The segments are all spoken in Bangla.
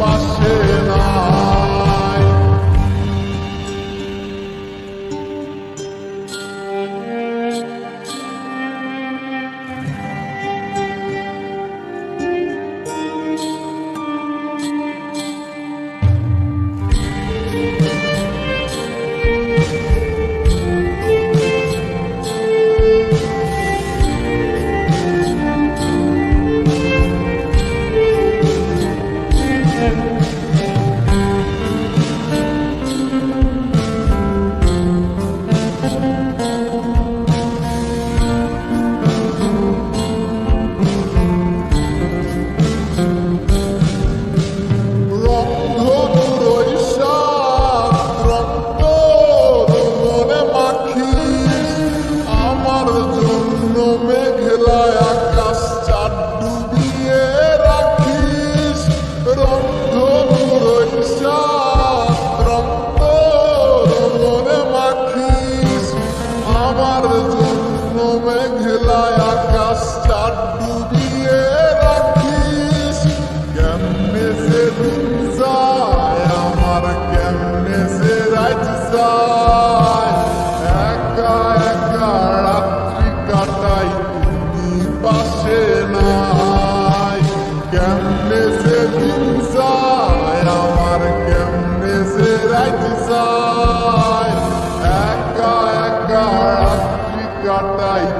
Damascena. একা একা রাত্রি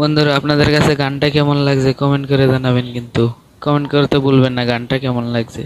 বন্ধুরা, আপনাদের কাছে গানটা কেমন লাগছে? কমেন্ট করে জানাবেন কিন্তু। কমেন্ট করতে ভুলবেন না, গানটা কেমন লাগছে?